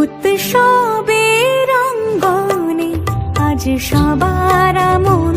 উৎসবে রঙ্গনে আজ সবার মন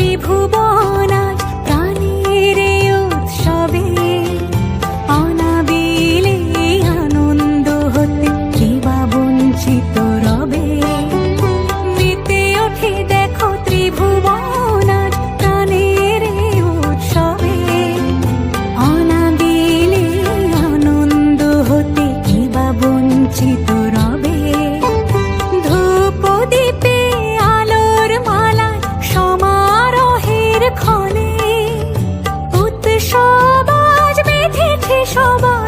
বিভুব সবাই